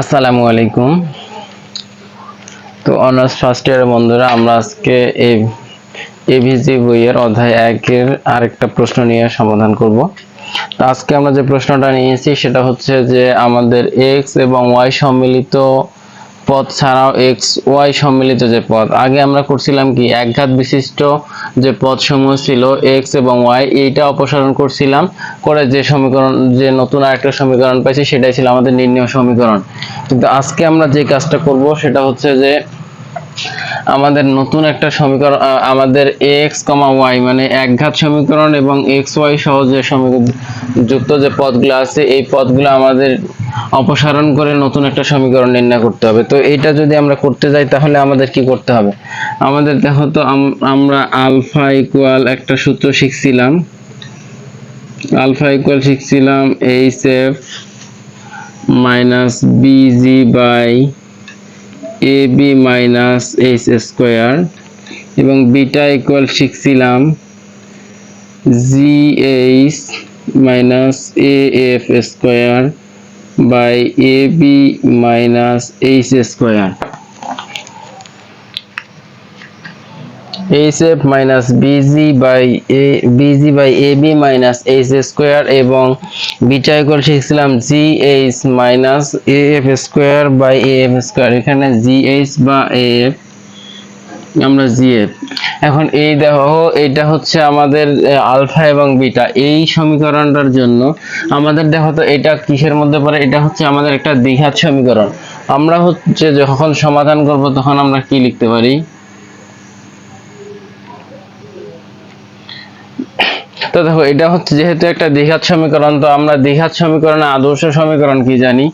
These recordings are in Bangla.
আসসালামু আলাইকুম। তো অনার্স ফার্স্ট ইয়ারের বন্ধুরা, আমরা আজকে এই এভিজি বইয়ের অধ্যায় একের আরেকটা প্রশ্ন নিয়ে সমাধান করব। তো আজকে আমরা যে প্রশ্নটা নিয়েছি, সেটা হচ্ছে যে আমাদের এক্স এবং ওয়াই সম্মিলিত পদ ছাড়াও এক্স ওয়াই সম্মিলিত যে পদ আগে আমরা করছিলাম কি? একঘাত বিশিষ্ট যে পদ সমূহ ছিল এক্স এবং ওয়াই এইটা অপসারণ করছিলাম। করে যে সমীকরণ, যে নতুন আরেকটা সমীকরণ পাইছি, সেটাই ছিল আমাদের নির্ণয় সমীকরণ। কিন্তু আজকে আমরা যে কাজটা করব, সেটা হচ্ছে যে আমাদের নতুন একটা সমীকরণ আমাদের এক্স কমা ওয়াই মানে একঘাত সমীকরণ এবং এক্স ওয়াই সহ যে সমীকরণ যুক্ত যে পদগুলো আছে, এই পদগুলো আমাদের অপসারণ করে নতুন একটা সমীকরণ নির্ণয় করতে হবে। তো এটা যদি আমরা করতে যাই, তাহলে আমাদের কি করতে হবে? আমাদের দেখো তো আমরা আলফা ইকুয়াল একটা সূত্র শিখছিলাম। Alpha equal শিখছিলাম H F minus BG by A B minus H square এবং beta equal শিখছিলাম G H minus A F square by A B minus H square H F minus BG by A BG by A B minus H square এবং beta equal শিখছিলাম G H minus A F square by A F square এখানে জি এইচ বা এ এফ আমরা জি এফ। এখন এই দেখো এটা হচ্ছে আমাদের আলফা এবং বিটা। এই সমীকরণটার জন্য আমাদের দেখো তো এটা কিসের মধ্যে পড়ে? এটা হচ্ছে আমাদের একটা দ্বিঘাত সমীকরণ। আমরা হচ্ছে যখন সমাধান করব তখন আমরা কি লিখতে পারি? তো দেখো, এটা হচ্ছে যেহেতু একটা দ্বিঘাত সমীকরণ, তো আমরা দ্বিঘাত সমীকরণে আদর্শ সমীকরণ কি জানি?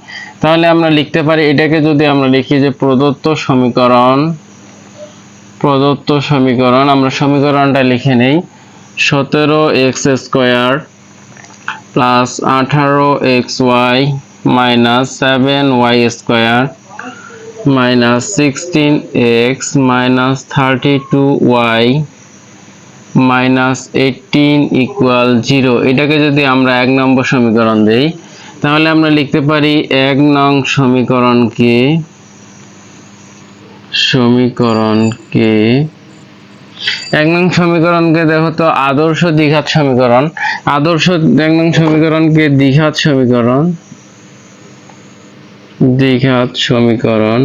তাহলে আমরা লিখতে পারি, এটাকে যদি আমরা লিখি যে প্রদত্ত সমীকরণ প্রদত্ত সমীকরণ, আমরা সমীকরণটা লিখে নেই। সতেরো এক্স স্কোয়ার প্লাস আঠারো x y minus seven y square minus sixteen x minus thirty two y minus eighteen equal zero. এটাকে যদি আমরা এক নম্বর সমীকরণ দেই, তাহলে আমরা লিখতে পারি এক নং সমীকরণকে সমীকরণকে, এক নং সমীকরণকে দেখো তো আদর্শ দ্বিঘাত সমীকরণ। আদর্শ এক নং সমীকরণকে দ্বিঘাত সমীকরণ দ্বিঘাত সমীকরণ।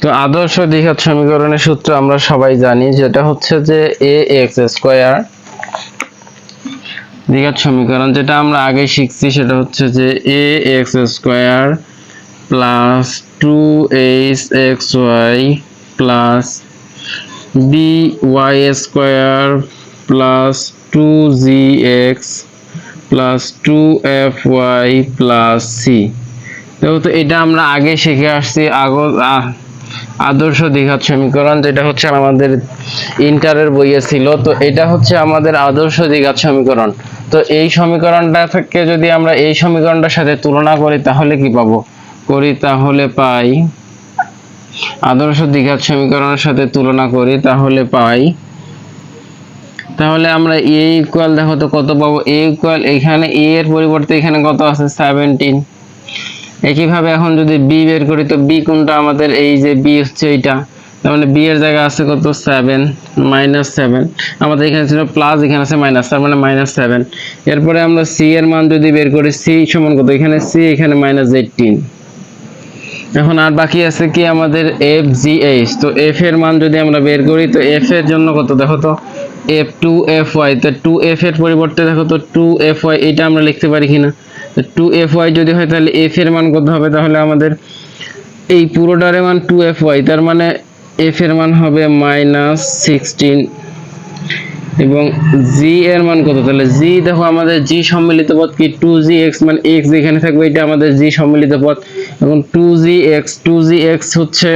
তো আদর্শ দ্বিঘাত সমীকরণের সূত্র আমরা সবাই জানি, যেটা হচ্ছে যে এ এক্স স্কোয়ার দ্বিঘাত সমীকরণ। যেটা আমরা আগে শিখছি সেটা হচ্ছে যে a x square plus two h x y plus b y square plus two g x plus two f y plus c দেখো তো এটা আমরা আগে শিখে আসছি আগো আ- আদর্শ দ্বিঘাত সমীকরণ যেটা হচ্ছে আমাদের ইন্টারের বইয়ে ছিল। তো এটা হচ্ছে আমাদের আদর্শ দ্বিঘাত সমীকরণ। তো এই সমীকরণটা থেকে যদি আমরা এই সমীকরণটার সাথে তুলনা করি, তাহলে কি পাবো? করি তাহলে পাই। আদর্শ দ্বিঘাত সমীকরণের সাথে তুলনা করি তাহলে পাই। তাহলে আমরা এ ইকুয়াল দেখো তো কত পাবো? এ ইকুয়াল এখানে এ এর পরিবর্তে এখানে কত আছে? সেভেন্টিন একইভাবে এখন যদি বি বের করি তো বি কোনটা আমাদের এই যে বি হচ্ছে এইটা? তার মানে বি এর জায়গায় আছে কত? সেভেন মাইনাস সেভেন আমাদের এখানে ছিল প্লাস এখানে আছে মাইনাস তার মানে মাইনাস সেভেন এরপরে আমরা সি এর মান যদি বের করি সি সমান কত? এখানে সি এখানে মাইনাস এইটিন এখন আর বাকি আছে কি আমাদের এফ জি এইচ তো এফ এর মান যদি আমরা বের করি, তো এফ এর জন্য কত? দেখো তো এফ টু এফ ওয়াই তো টু এফ এর পরিবর্তে দেখো তো টু এফ ওয়াই এটা আমরা লিখতে পারি কি কিনা টু এফ ওয়াই যদি হয়, তাহলে এফ এর মান কত হবে? তাহলে আমাদের এই পুরোটার মান টু এফ ওয়াই তার মানে এফ এর মান হবে মাইনাস সিক্সটিন এবং জি এর মান কত? তাহলে জি দেখো আমাদের জি সম্মিলিত পদ কি? টু জি এক্স মানে এক্স যেখানে থাকবে এটা আমাদের জি সম্মিলিত পদ। এবং two g x two g x হচ্ছে,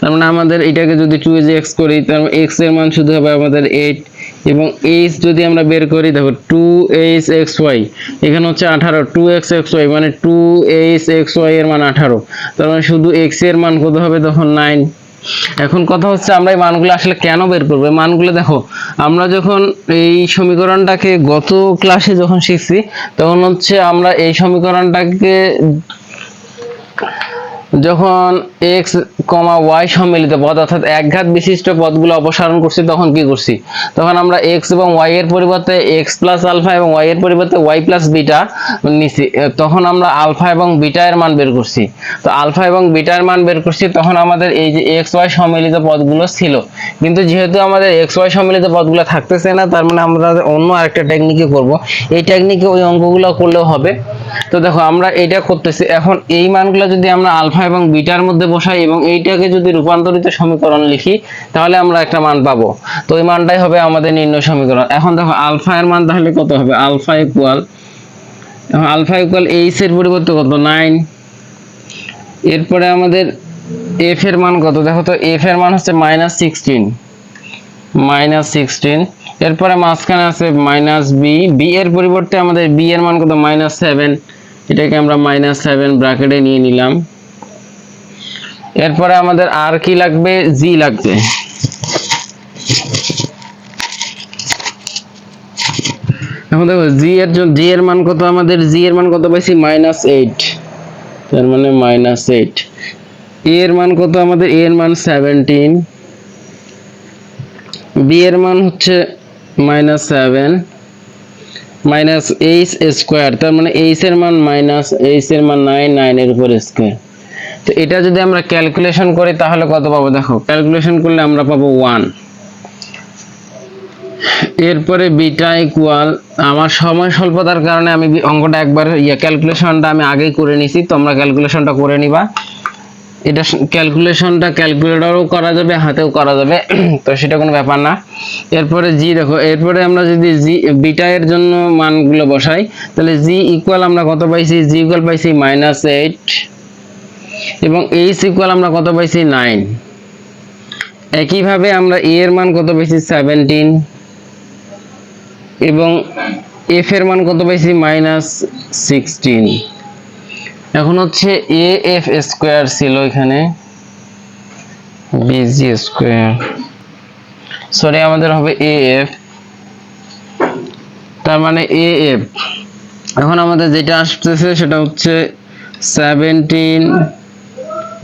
তার মানে আমাদের এটাকে যদি টু জি এক্স করি, তার মানে এক্সের মান শুধু হবে আমাদের এইট এবং এইচ যদি আমরা বের করি, দেখো টু এইচ এক্স ওয়াই এখানে হচ্ছে আঠারো। টু এক্স এক্স ওয়াই মানে টু এইচ এক্স ওয়াই এর মান আঠারো। তার মানে শুধু এক্সের মান কত হবে? তখন নাইন এখন কথা হচ্ছে আমরা এই মানগুলো আসলে কেন বের করব? মানগুলো দেখো, আমরা যখন এই সমীকরণটাকে গত ক্লাসে যখন শিখছি, তখন হচ্ছে আমরা এই সমীকরণটাকে যখন এক্স কমা ওয়াই সম্মিলিত পদ, অর্থাৎ একঘাত বিশিষ্ট পদগুলো অপসারণ করছি, তখন কি করছি? তখন আমরা এক্স এবং ওয়াই এর পরিবর্তে এক্স প্লাস আলফা এবং ওয়াই এর পরিবর্তে ওয়াই প্লাস বিটা নিছি তখন আমরা আলফা এবং বিটা এর মান বের করছি। তো আলফা এবং বিটা এর মান বের করছি, তখন আমাদের এই যে এক্স ওয়াই সম্মিলিত পদগুলো ছিল। কিন্তু যেহেতু আমাদের এক্স ওয়াই সম্মিলিত পদগুলো থাকতেছে না, তার মানে আমরা অন্য আরেকটা টেকনিকে করব। এই টেকনিকে ওই অঙ্কগুলো করলেও হবে। তো দেখো, আমরা এটা করতেছি। এখন এই মানগুলো যদি আমরা আলফা এবং বিটার মধ্যে বসাই এবং এইটাকে যদি রূপান্তরিত সমীকরণ লিখি, তাহলে আমরা একটা মান পাবো। তো ওই মানটাই হবে আমাদের নির্ণয় সমীকরণ। এখন দেখো, আলফা এর মান তাহলে কত হবে? Alpha equal alpha equal h এর পরিবর্তে কত? নাইন এরপরে আমাদের এফ এর মান কত? দেখো তো এফ এর মান হচ্ছে মাইনাস সিক্সটিন মাইনাস সিক্সটিন এরপরে মাঝখানে আছে মাইনাস বি বি এর পরিবর্তে আমাদের বি এর মান কত? মাইনাস সেভেন এটাকে আমরা মাইনাস সেভেন ব্র্যাকেটে নিয়ে নিলাম। এরপরে আমাদের আর কি লাগবে? জি লাগবে। এখন দেখো, জি এর জি এর মান কত আমাদের? জি এর মান কত পাইছি? মাইনাস এইট তার মানে মাইনাস এইট এ এর মান কত আমাদের? এ এর মান সেভেন্টিন বি এর মান হচ্ছে minus seven minus h square তার মানে এইচ এর মান মাইনাস এইচ এর মান নাইন নাইনের উপর স্কোয়ার তো এটা যদি আমরা ক্যালকুলেশন করি, তাহলে কত পাবো? দেখো ক্যালকুলেশন করলে আমরা পাবো ওয়ান এরপরে বিটা ইকুয়াল আমার সময় স্বল্পতার কারণে আমি অঙ্কটা একবার ইয়ে ক্যালকুলেশনটা আমি আগেই করে নিছি, তোমরা ক্যালকুলেশনটা করে নিবা। এটা ক্যালকুলেশনটা ক্যালকুলেটরও করা যাবে, হাতেও করা যাবে, তো সেটা কোনো ব্যাপার না। এরপরে জি দেখো, এরপরে আমরা যদি জি বিটা এর জন্য মানগুলো বসাই, তাহলে জি ইকুয়াল আমরা কত পাইছি? জি ইকুয়াল পাইছি মাইনাস এইট এবং এইচ ইকুয়াল আমরা কত পাইছি? নাইন একইভাবে আমরা এ এর মান কত পাইছি? সেভেন্টিন এবং এফ এর মান কত পাইছি? মাইনাস সিক্সটিন এখন হচ্ছে এ এফ স্কোয়ার ছিল এখানে। বিজি স্কোয়ার সরি আমাদের হবে এ এফ তার মানে এ এফ এখন আমাদের যেটা আসতেছে সেটা হচ্ছে seventeen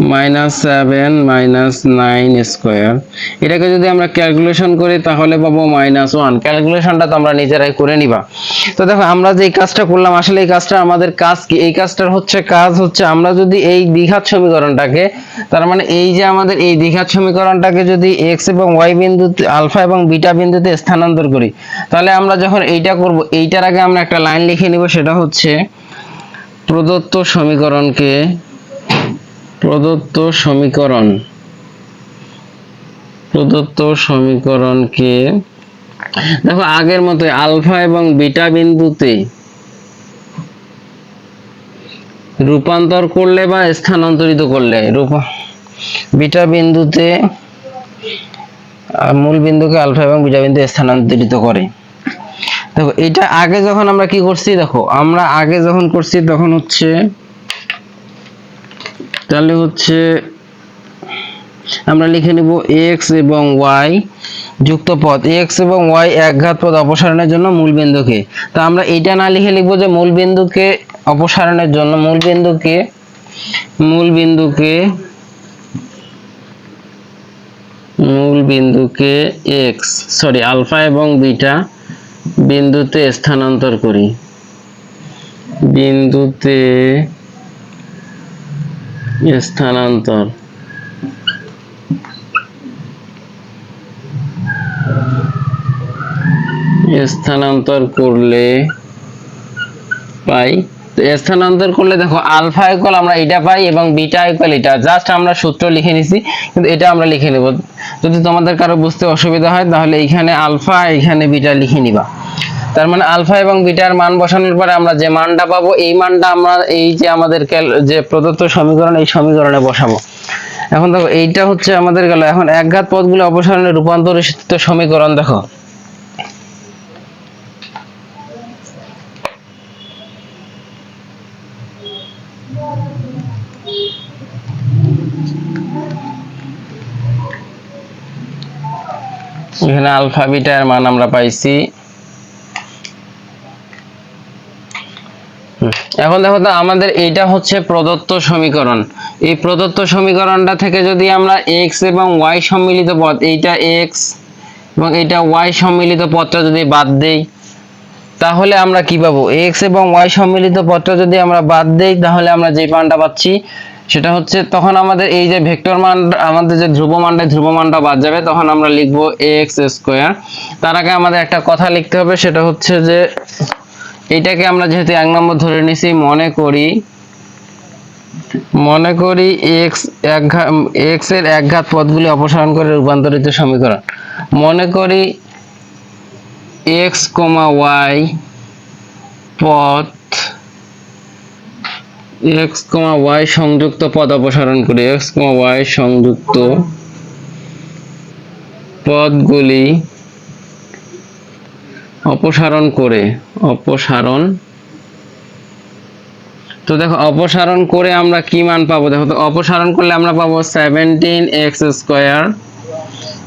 minus seven minus nine square এটাকে যদি আমরা ক্যালকুলেশন করি, তাহলে পাবো মাইনাস ওয়ান ক্যালকুলেশনটা তো আমরা নিজেরাই করে নিবা। তো দেখো, আমরা যে কাজটা করলাম, আসলে এই কাজটা আমাদের কাজ কি? এই কাজটার হচ্ছে কাজ হচ্ছে, আমরা যদি এই দ্বিঘাত সমীকরণটাকে, তার মানে এই যে আমাদের এই দ্বিঘাত সমীকরণটাকে যদি এক্স এবং ওয়াই বিন্দুতে আলফা এবং বিটা বিন্দুতে স্থানান্তর করি, তাহলে আমরা যখন এইটা করব, এইটার আগে আমরা একটা লাইন লিখে নিব, সেটা হচ্ছে প্রদত্ত সমীকরণকে প্রদত্ত সমীকরণ। প্রদত্ত সমীকরণকে, দেখো আগের মতো আলফা এবং বিটা বিন্দুতে রূপান্তর করলে বা স্থানান্তরিত করলে বিটা বিন্দুতে মূল বিন্দুকে আলফা এবং বিটা বিন্দু স্থানান্তরিত করে। দেখো এটা আগে যখন আমরা কি করছি, দেখো আমরা আগে যখন করছি তখন হচ্ছে তাহলে হচ্ছে আমরা লিখে নিব এক্স এবং ওয়াই যুক্ত পদ এক্স এবং ওয়াই একঘাত পদ অপসারণের জন্য মূল বিন্দুকে তা আমরা এটা না লিখে লিখব যে মূল বিন্দুকে অপসারণের জন্য মূল বিন্দুকে মূল বিন্দুকে মূল বিন্দুকে এক্স সরি আলফা এবং বিটা বিন্দুতে স্থানান্তর করি। বিন্দুতে স্থানান্তর। স্থানান্তর করলে পাই। স্থানান্তর করলে দেখো, আলফা ইকুয়াল আমরা এটা পাই এবং বিটা ইকুয়াল এটা জাস্ট আমরা সূত্র লিখে নিছি, কিন্তু এটা আমরা লিখে নেব। যদি তোমাদের কারও বুঝতে অসুবিধা হয়, তাহলে এইখানে আলফা এখানে বিটা লিখে নিবা। তার মানে আলফা এবং বিটার মান বসানোর পরে আমরা যে মানটা পাবো, এই মানটা আমরা এই যে আমাদের যে প্রদত্ত সমীকরণ, এই সমীকরণে বসাবো। এখন দেখো, এইটা হচ্ছে আমাদের গেল, এখন একঘাত পদগুলো অপসারণের রূপান্তরিত সমীকরণ দেখো। এখানে আলফা বিটা এর মান আমরা পাইছি। এখন দেখো তো আমাদের এইটা হচ্ছে প্রদত্ত সমীকরণ। এই প্রদত্ত সমীকরণটা থেকে যদি আমরা x এবং y সম্মিলিত পদ, এইটা x এবং এটা y সম্মিলিত পদটা যদি বাদ দেই, তাহলে আমরা কি পাবো? x এবং y সম্মিলিত পদটা যদি আমরা বাদ দেই, তাহলে আমরা যে মানটা পাচ্ছি, সেটা হচ্ছে তখন আমাদের এই যে ভেক্টর মান, আমাদের যে ধ্রুব মানটা ধ্রুব মানটা বাদ যাবে, তখন আমরা লিখব এক্স স্কোয়ার তার আগে আমাদের একটা কথা লিখতে হবে, সেটা হচ্ছে যে এইটাকে আমরা যেহেতু এক নম্বর ধরে নিছি, মনে করি মনে করি এক্স এক এক্সের একঘাত পদগুলি অপসারণ করে রূপান্তরিত সমীকরণ। মনে করি এক্স কমা ওয়াই পদ এক্স কমা ওয়াই সংযুক্ত পদ অপসারণ করি। এক্স কমা ওয়াই সংযুক্ত পদগুলি অপসারণ করে, অপসারণ। তো দেখো, অপসারণ করে আমরা কি মান পাবো? দেখো, তো অপসারণ করলে আমরা পাবো সেভেন্টিন এক্স স্কোয়ার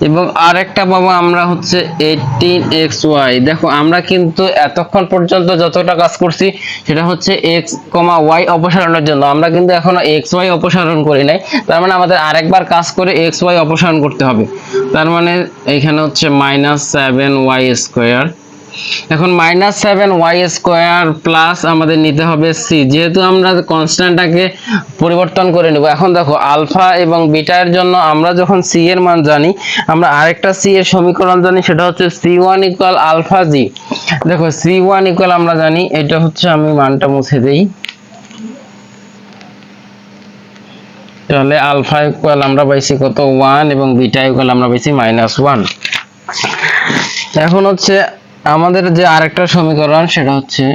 এবং আরেকটা পাবো আমরা হচ্ছে এইটিন এক্স ওয়াই দেখো, আমরা কিন্তু এতক্ষণ পর্যন্ত যতটা কাজ করছি, সেটা হচ্ছে এক্স কমা ওয়াই অপসারণের জন্য। আমরা কিন্তু এখনও এক্স ওয়াই অপসারণ করি নাই। তার মানে আমাদের আরেকবার কাজ করে এক্স ওয়াই অপসারণ করতে হবে। তার মানে এখানে হচ্ছে মাইনাস সেভেন ওয়াই স্কোয়ার এখন minus seven y square plus আমাদের নিতে হবে সি যেহেতু আমরা কনস্ট্যান্টটাকে পরিবর্তন করে নেব। এখন দেখো আলফা এবং বিটার জন্য আমরা যখন সি এর মান জানি, আমরা আরেকটা সি এর সমীকরণ জানি, সেটা হচ্ছে c one equal alpha g দেখো সি ওয়ান ইকুয়াল আমরা জানি, এটা হচ্ছে আমি মানটা মুছে দেই। তাহলে আলফা ইকুয়াল আমরা পাইছি কত? ওয়ান এবং বিটা ইকুয়াল আমরা পাইছি মাইনাস ওয়ান এখন হচ্ছে আমাদের যে আরেকটা সমীকরণ সেটা হচ্ছে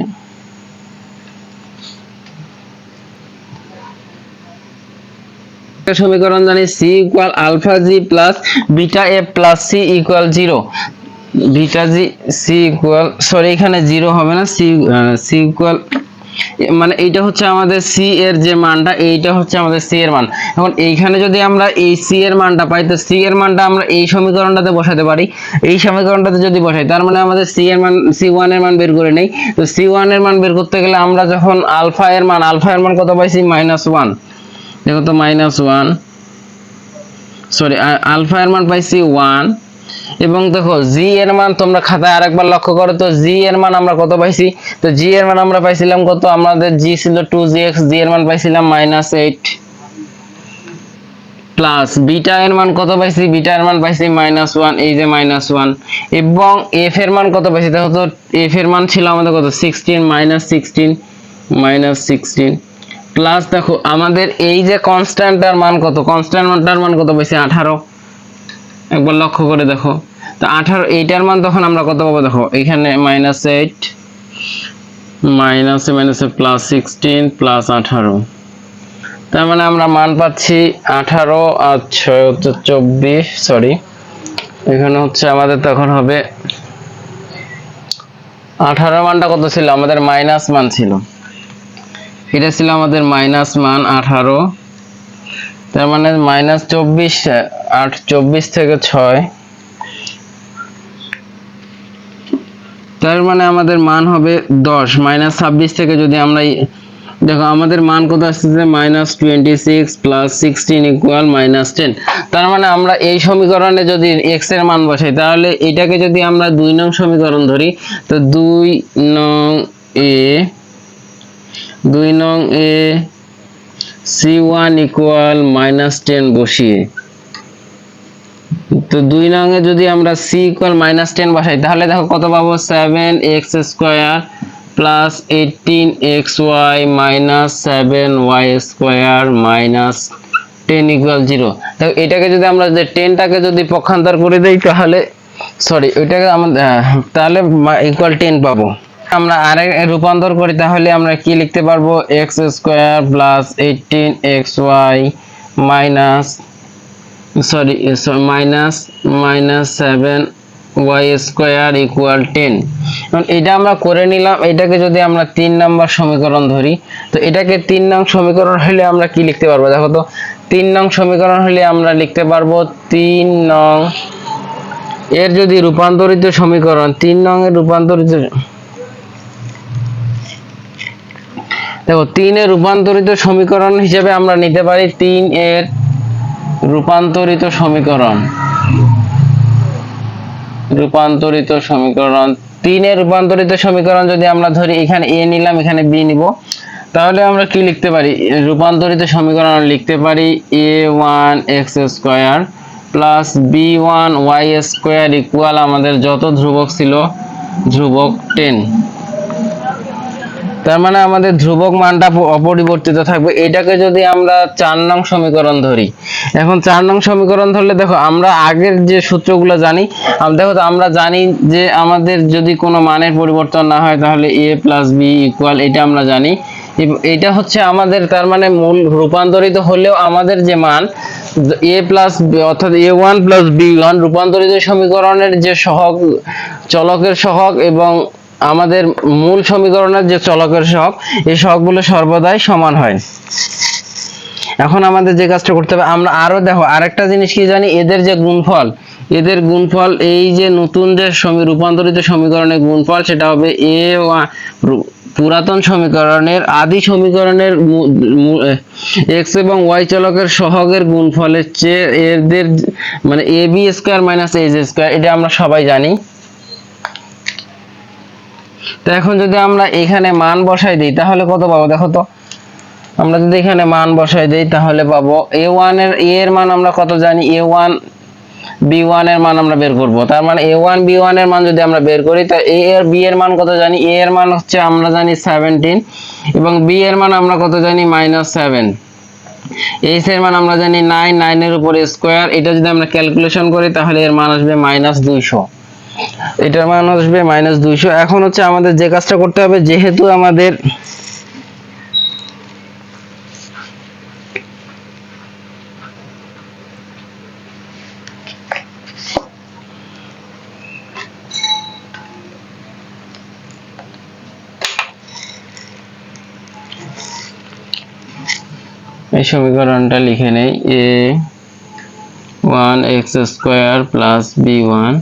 সমীকরণ জানি c equal alpha g plus beta a plus c equal zero beta g c equal sorry এখানে জিরো হবে না সি সি ইকুয়াল মানে এইটা হচ্ছে আমাদের সি এর যে মানটা, এইটা হচ্ছে আমাদের সি এর মান। এখন এইখানে যদি আমরা এই সি এর মানটা পাই, তো সি এর মানটা আমরা এই সমীকরণটাতে বসাতে পারি। এই সমীকরণটাতে যদি বসাই, তার মানে আমাদের সি এর মান সি ওয়ানের মান বের করে নেই। তো সি ওয়ানের মান বের করতে গেলে আমরা যখন আলফা এর মান, আলফা এর মান কত পাইছি? মাইনাস ওয়ান দেখো তো মাইনাস ওয়ান সরি আলফা এর মান পাইছি ওয়ান এবং দেখো জি এর মান তোমরা খাতায় আরেকবার লক্ষ্য করো, তো জি এর মান আমরা কত পাইছি? তো জি এর মান আমরা পাইছিলাম কত? আমাদের জি ছিল টু জি এক্স জি এর মান পাইছিলাম মাইনাস এইট প্লাস বিটা এর মান কত পাইছি? বিটা এর মান পাইছি মাইনাস ওয়ান এই যে মাইনাস ওয়ান এবং এফ এর মান কত পাইছি? দেখো তো এফ এর মান ছিল আমাদের কত? Sixteen minus sixteen minus sixteen plus দেখো, আমাদের এই যে কনস্ট্যান্টটার মান কত? কনস্ট্যান্টটার মান কত পাইছি? আঠারো। একবার লক্ষ্য করে দেখো। তো আঠারো, এইটার মান তখন আমরা কত পাবো? দেখো, এখানে মাইনাস এইট মাইনাসে মাইনাসে প্লাস সিক্সটিন প্লাস আঠারো। তার মানে আমরা মান পাচ্ছি আঠারো আর ছয় হচ্ছে চব্বিশ সরি এখানে হচ্ছে আমাদের তখন হবে আঠারো মানটা কত ছিল? আমাদের মাইনাস মান ছিল। এটা ছিল আমাদের মাইনাস মান আঠারো। তার মানে মাইনাস চব্বিশ, আট, চব্বিশ থেকে ছয়। তার মানে আমাদের মান হবে দশ মাইনাস ছাব্বিশ থেকে যদি আমরা দেখো, আমাদের মান কত আসতেছে minus twenty six plus sixteen equal minus ten তার মানে আমরা এই সমীকরণে যদি এক্সের মান বসাই, তাহলে এটাকে যদি আমরা দুই নং সমীকরণ ধরি, তো দুই নং এ দুই নং এ c one equal minus ten বসিয়ে। তো দুই নঙে যদি আমরা সি ইকুয়াল মাইনাস টেন বসাই, তাহলে দেখো কত পাবো? Seven x square plus eighteen x y minus seven y square minus ten equal zero দেখো, এটাকে যদি আমরা যে টেনটাকে যদি পক্ষান্তর করে দেই, তাহলে সরি ওইটাকে আমাদের তাহলে ইকুয়াল টেন পাবো। আমরা আরেক রূপান্তর করি, তাহলে আমরা কি লিখতে পারব? X square plus eighteen x y minus sorry minus minus seven y square equal ten এখন এটা আমরা করে নিলাম, এটাকে যদি আমরা তিন নম্বর সমীকরণ ধরি, তো এটাকে তিন নং সমীকরণ হলে আমরা কি লিখতে পারব? দেখো তো, তিন নং সমীকরণ হলে আমরা লিখতে পারব তিন নং, এর যদি রূপান্তরিত সমীকরণ, তিন নং এর রূপান্তরিত দেখো, তিনের রূপান্তরিত সমীকরণ হিসেবে আমরা নিতে পারি তিন এর রূপান্তরিত সমীকরণ। রূপান্তরিত সমীকরণ। তিনের রূপান্তরিত সমীকরণ যদি আমরা ধরি, এখানে এ নিলাম, এখানে বি নিব। তাহলে আমরা কি লিখতে পারি? রূপান্তরিত সমীকরণ লিখতে পারি a one x square plus b one y square equal আমাদের যত ধ্রুবক ছিল, ধ্রুবক টেন। তার মানে আমাদের ধ্রুবক মানটা অপরিবর্তিত থাকবে। এটাকে যদি আমরা চার নং সমীকরণ ধরি, এখন চার নং সমীকরণ ধরলে দেখো, আমরা আগের যে সূত্রগুলো জানি দেখো তো, আমরা জানি যে আমাদের যদি কোনো মানের পরিবর্তন না হয়, তাহলে এ প্লাস বি ইকুয়াল এটা আমরা জানি। এটা হচ্ছে আমাদের, তার মানে মূল রূপান্তরিত হলেও আমাদের যে মান এ প্লাস অর্থাৎ a one plus b one রূপান্তরিত সমীকরণের যে সহগ চলকের সহগ এবং আমাদের মূল সমীকরণের যে চলকের সহগ এই সহগগুলো সর্বদাই সমান হয়। এখন আমাদের যে কাজটা করতে হবে, আমরা আরও দেখো, আরেকটা জিনিস কি জানি, এদের যে গুণফল, এদের গুণফল, এই যে নতুন যে রূপান্তরিত সমীকরণের গুণফল, সেটা হবে এ পুরাতন সমীকরণের আদি সমীকরণের এক্স এবং ওয়াই চলকের সহগের গুণফলের চেয়ে এদের মানে a b square minus h square এটা আমরা সবাই জানি। তো এখন যদি আমরা এখানে মান বসাই দিই, তাহলে কত পাবো? দেখো তো। আমরা যদি এখানে মান বসাই দিই, তাহলে পাবো এ ওয়ানের এ এর মান আমরা কত জানি? এ ওয়ান বি মান আমরা বের করব। তার মানে এ ওয়ান বি মান যদি আমরা বের করি, তা এ এর বি এর মান কত জানি? এ এর মান হচ্ছে আমরা জানি সেভেন্টিন এবং বি এর মান আমরা কত জানি? মাইনাস সেভেন এইচ এর মান আমরা জানি নাইন নাইনের উপরে স্কোয়ার এটা যদি আমরা ক্যালকুলেশন করি, তাহলে এর মান আসবে মাইনাস দুইশো। এটার মান আসবে মাইনাস দুইশো। এখন হচ্ছে আমাদের যে কাজটা করতে হবে, যেহেতু আমাদের এই সমীকরণটা লিখে নেই। A one x square plus b one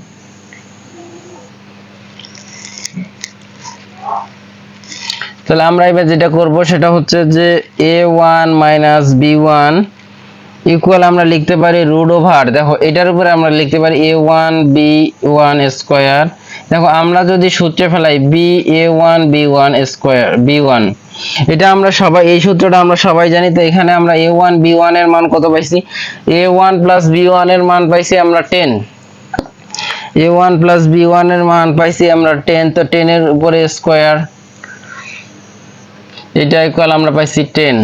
তাহলে আমরা এবার যেটা করব সেটা হচ্ছে যে a one minus b one equal আমরা লিখতে পারি রুট ওভার দেখো, এটার উপরে আমরা লিখতে পারি a one b one square দেখো, আমরা যদি সূত্রে ফেলাই b a one b one square b one এটা আমরা সবাই, এই সূত্রটা আমরা সবাই জানি, তো এখানে আমরা এ ওয়ান বি ওয়ানের মান কত পাইছি? এ ওয়ান প্লাস বি ওয়ানের মান পাইছি আমরা ten a one plus b ওয়ানের মান পাইছি আমরা টেন তো টেন এর উপরে স্কোয়ার এটা ইকুয়াল আমরা পাইছি টেন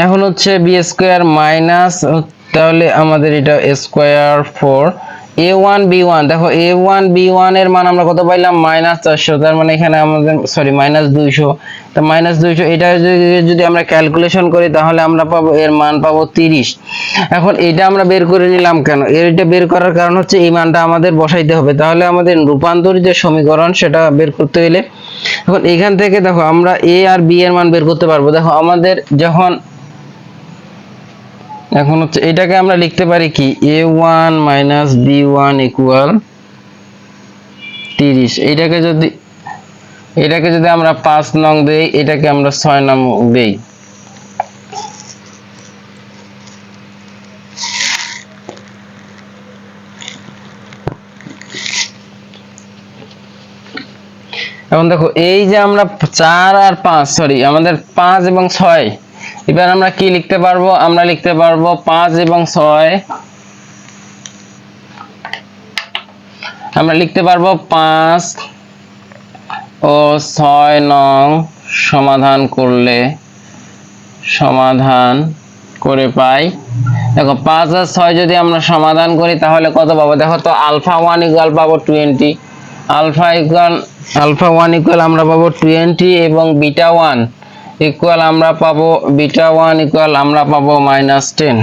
এখন হচ্ছে বি স্কোয়ার মাইনাস তাহলে আমাদের এটা square four a one b one দেখো এ ওয়ান বি ওয়ানের মান আমরা কত পাইলাম? মাইনাস চারশো, তার মানে এখানে আমাদের সরি মাইনাস দুইশো। তা মাইনাস দুইশো, এটা যদি আমরা ক্যালকুলেশন করি, তাহলে আমরা পাবো, এর মান পাবো তিরিশ। এখন এটা আমরা বের করে নিলাম কেন? এর এটা বের করার কারণ হচ্ছে এই মানটা আমাদের বসাইতে হবে। তাহলে আমাদের রূপান্তরিত সমীকরণ সেটা বের করতে হলে এখন এখান থেকে দেখো, আমরা এ আর বি এর মান বের করতে পারব। দেখো, আমাদের যখন এখন হচ্ছে এটাকে আমরা লিখতে পারি কি? A one minus b one equal তিরিশ। এটাকে যদি এটাকে যদি আমরা পাঁচ নং দেই, এটাকে আমরা ছয় নং দেই। এখন দেখো, এই যে আমরা চার আর পাঁচ সরি আমাদের পাঁচ এবং ছয় এবার আমরা কি লিখতে পারব? আমরা লিখতে পারব পাঁচ এবং ছয়। আমরা লিখতে পারব পাঁচ ও ছয় নং সমাধান করলে সমাধান করে পাই। দেখো, পাঁচ আর ছয় যদি আমরা সমাধান করি, তাহলে কত পাবো? দেখো তো, আলফা ওয়ান ইকুয়াল পাবো twenty alpha equal alpha one equal আমরা পাবো টোয়েন্টি এবং বিটা ওয়ান। ইকুয়াল আমরা পাবো বিটা ওয়ান ইকুয়াল আমরা পাবো মাইনাস টেন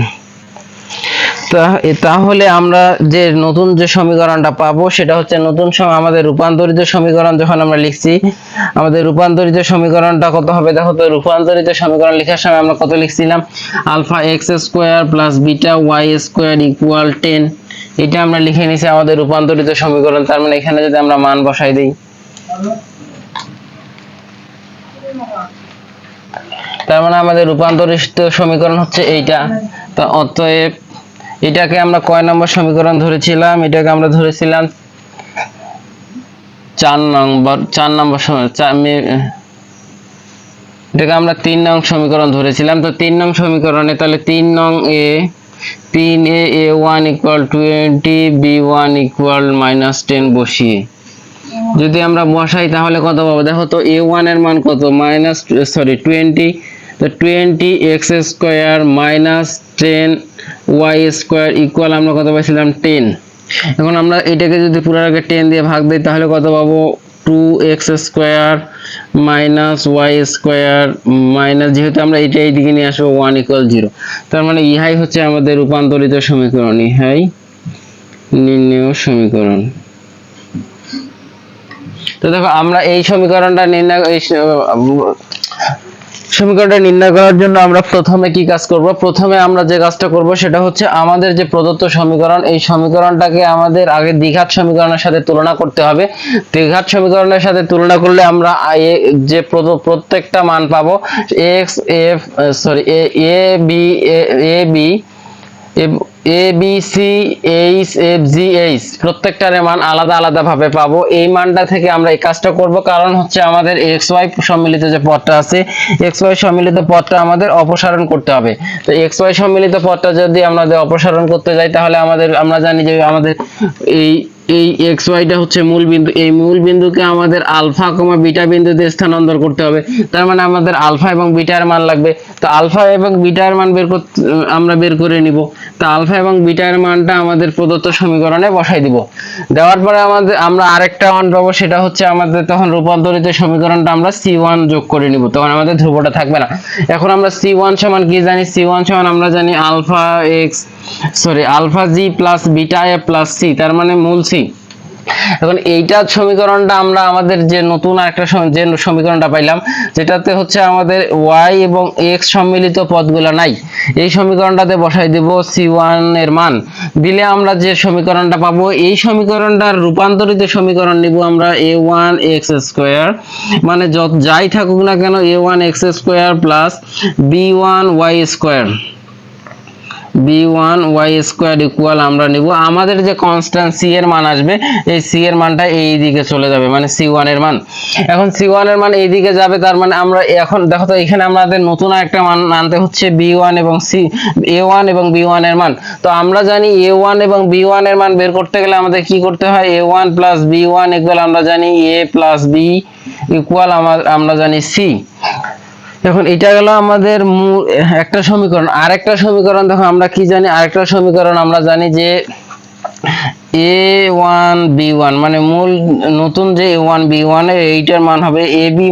তাহলে আমরা যে নতুন যে সমীকরণটা পাবো, সেটা হচ্ছে নতুন আমাদের রূপান্তরিত সমীকরণ যখন আমরা লিখছি, আমাদের রূপান্তরিত সমীকরণটা কত হবে? দেখো তো, রূপান্তরিত সমীকরণ লেখার সময় আমরা কত লিখছিলাম? Alpha x square plus beta y square equal ten এটা আমরা লিখে নিছি আমাদের রূপান্তরিত সমীকরণ। তার মানে এখানে যদি আমরা মান বসাই দিই তার মানে আমাদের রূপান্তরিত সমীকরণ হচ্ছে এইটা। তো অতএব এটাকে আমরা কয় নম্বর সমীকরণ ধরেছিলাম? এটাকে আমরা ধরেছিলাম চার নম্বর চার নম্বর এটাকে আমরা তিন নং সমীকরণ ধরেছিলাম। তো তিন নং সমীকরণে তাহলে তিন নং এ, তিন এ a one equal twenty, b one equal minus ten বসিয়ে। যদি আমরা বসাই তাহলে কত পাবো? দেখো তো এ ওয়ানের মান কত? মাইনাস, সরি, টোয়েন্টি তো twenty x square minus ten y square equal আমরা কত পাইছিলাম টেন এখন আমরা এটাকে যদি পুরোটাকে টেন দিয়ে ভাগ দিই, তাহলে কত পাবো? Two x square minus y square minus যেহেতু আমরা এটা এইদিকে নিয়ে আসব ওয়ান ইকুয়াল জিরো তার মানে ইহাই হচ্ছে আমাদের রূপান্তরিত সমীকরণ, ইহাই নির্ণয় সমীকরণ। তো দেখো, আমরা এই সমীকরণটা নির্ণয়, এই সমীকরণটা নির্ণয় করার জন্য আমরা প্রথমে কি কাজ করব? প্রথমে আমরা যে কাজটা করব সেটা হচ্ছে আমাদের যে প্রদত্ত সমীকরণ, এই সমীকরণটাকে আমাদের আগে দ্বিঘাত সমীকরণের সাথে তুলনা করতে হবে। দ্বিঘাত সমীকরণের সাথে তুলনা করলে আমরা যে প্রত্যেকটা মান পাবো x f sorry, a b a, b a b c h f g h প্রত্যেকটার মান আলাদা আলাদা ভাবে পাবো। এই মানটা থেকে আমরা এই কাজটা করব। কারণ হচ্ছে আমাদের এক্স ওয়াই সম্মিলিত যে পদটা আছে এক্স ওয়াই সম্মিলিত পদটা আমাদের অপসারণ করতে হবে। তো এক্স ওয়াই সম্মিলিত পদটা যদি আমাদের অপসারণ করতে যাই, তাহলে আমাদের, আমরা জানি যে আমাদের এই এই এক্স ওয়াইটা হচ্ছে মূল বিন্দু। এই মূল বিন্দুকে আমাদের আলফা কমা বিটা বিন্দুতে স্থানান্তর করতে হবে। তার মানে আমাদের আলফা এবং বিটার মান লাগবে তো আলফা এবং বিটার মান বের করতে আমরা বের করে নিব। তো আলফা এবং বিটার মানটা আমাদের প্রদত্ত সমীকরণে বসাই দিব। দেওয়ার পরে আমাদের আমরা আরেকটা মান পাবো, সেটা হচ্ছে আমাদের তখন রূপান্তরিত সমীকরণটা আমরা সি ওয়ান যোগ করে নিব। তখন আমাদের ধ্রুবটা থাকবে না। এখন আমরা সি ওয়ান সমান কি জানি? সি ওয়ান সমান আমরা জানি alpha x sorry alpha g plus beta a plus c, তার মানে মূল সি। এখন এইটা সমীকরণটা আমরা আমাদের যে নতুন একটা যে সমীকরণটা পাইলাম, যেটাতে হচ্ছে আমাদের y এবং x সম্মিলিত পদগুলো নাই। এই সমীকরণটাতে বসাই দেব c1 এর মান। দিলে আমরা যে সমীকরণটা পাবো, এই সমীকরণটার রূপান্তরিত সমীকরণ নিব আমরা a1 x স্কয়ার মানে যত যাই থাকুক না কেন a1 x square plus b1 y square b one y square equal আমরা নিব। আমাদের যে কনস্ট্যান্ট সি এর মান আসবে, এই সি এর মানটা এই দিকে চলে যাবে মানে সি এর মান। এখন সি এর মান এই দিকে যাবে, তার মানে আমরা এখন, দেখো তো, এখানে আমাদের নতুন একটা মান আনতে হচ্ছে বি ওয়ান এবং সি এ ওয়ান এবং বি ওয়ানের মান। তো আমরা জানি এ ওয়ান এবং বি ওয়ানের মান বের করতে গেলে আমাদের কি করতে হয়? A one plus b one equal আমরা জানি এ প্লাস বি ইকুয়াল আমরা জানি সি এখন এটা গেল আমাদের মূল, একটা সমীকরণ। আর একটা সমীকরণ দেখো আমরা কি জানি? আরেকটা সমীকরণ, আমরা জানি যে এ ওয়ান বি ওয়ান মানে মূল, নতুন যে এ ওয়ান বি ওয়ান এইটার মান হবে এ বি